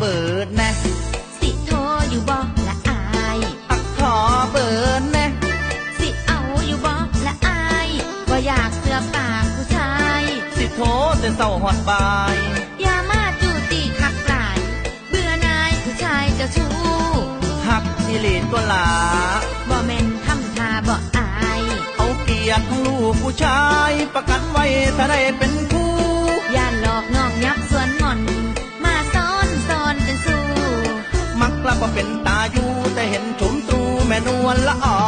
บิดแน่สิโทรอยู่บ่ละอายปักขอเบิดแน่สิเอาอยู่บ่ละอายว่าอยากเสือปากผู้ชาย สิโทรแต่เศร้าหอดบายอย่ามาจูตีหักหลายเบื่อนายผู้ชายจะชู้หักนิเลตัวลาบ่แม่นทำทาบ่อาย เอาเกียรติของลูกผู้ชาย ประกันไว้ถ้าได้เป็น กละบ่เป็นตาอยู่แต่เห็นชมตรูแม่นวลละอ่อ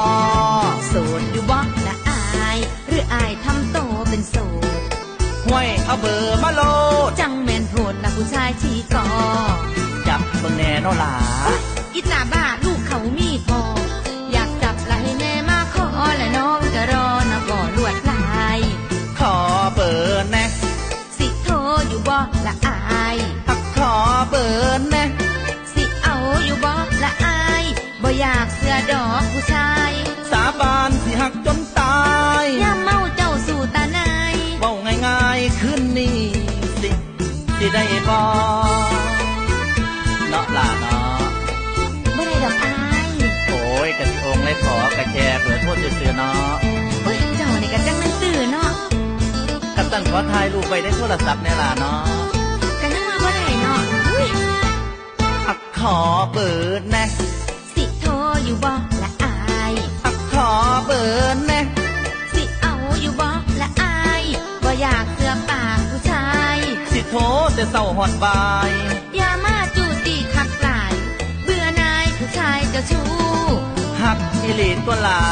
โสดอยู่บ่ละอาย หรืออายทำโตเป็นโสดห้วยเอาเบอร์มาโลดจังแม่นโพดละผู้ชายที่ก่อจับเบิ่งแน่เนอหลาอิจาบ้าลูกเขามีพออยากจับละให้แม่มาขอและน้องจะรอนะบ่ลวดลาย ขอเบอร์แน่สิโทรอยู่บ่ละอายหักขอเบอร์แน่สิ อยากเสือดอกผู้ชาย สาบานสิหักจนตายย่ามเมาเจ้าสู่ตานายเว้าง่ายๆขึ้นนี่สิสิได้บ่เนาะล่ะเนาะบ่ได้ดอกอายโอ้ยกะสิองค์เลยขอกระแชร์เผื่อโทษจะเสือๆเนาะโอ้ยเจ้านี่ก็จังมันตื่นเนาะกัปตันขอถ่ายรูปไว้ในโทรศัพท์แน่ล่ะเนาะก็ยังมาบ่ได้เนาะอุ้ยหักขอเบอร์แน่สิโทร อยู่บ่ละอายหักขอเบอร์แน่สิเอาอยู่บ่ละอายบ่อยากเสือปากผู้ชาย สิโทรแต่เศร้าหอดบาย อย่ามาจูตีคักหลาย เบื่อนายผู้ชายเจ้าชู้หักอีหลีตัวหลา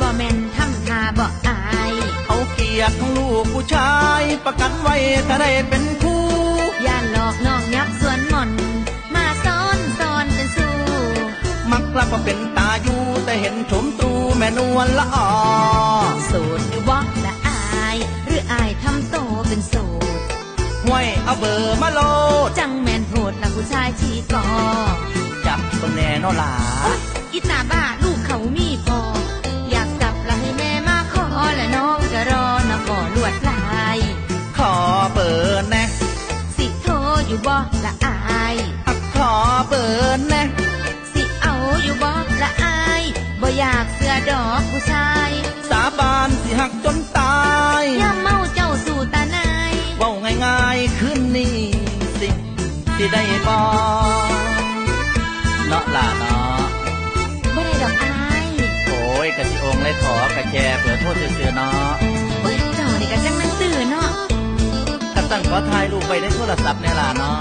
บ่แม่นทำท่าบ่อายเอาเกียรติของลูกผู้ชาย ประกันไว้ถ้าได้เป็นคู่ กละก็เป็นตาอยู่แต่เห็นชมตรูแม่นวลละอ่อโสดอยู่บ่ละอาย หรืออายทำโตเป็นโสดห้วยเอาเบอร์มาโลดจังแม่นโพดละผู้ชายที่ก่อจับตัวแน่เนอหลาอิตาบ้าลูกเขามีพออยากจับละให้แม่มาขอและน้องจะรอนะบ่ลวดลาย ขอเบอร์แน่สิโทรอยู่บ่ละอายหักขอเบอร์แน่ ผู้ชาย สาบานสิหักจนตายอย่าเมาเจ้าสู่ตานายเว้าง่ายๆขึ้นนี่สิสิได้บ่เนาะล่ะเนาะบ่ได้ดอกอายโอ้ยกะสิองค์เลยขอกระแชร์เผื่อโทษจะเสือๆเนาะโอ้ยเจ้านี่ก็จังมันตื่นเนาะกัปตันขอถ่ายรูปไว้ในโทรศัพท์แน่ล่ะเนาะ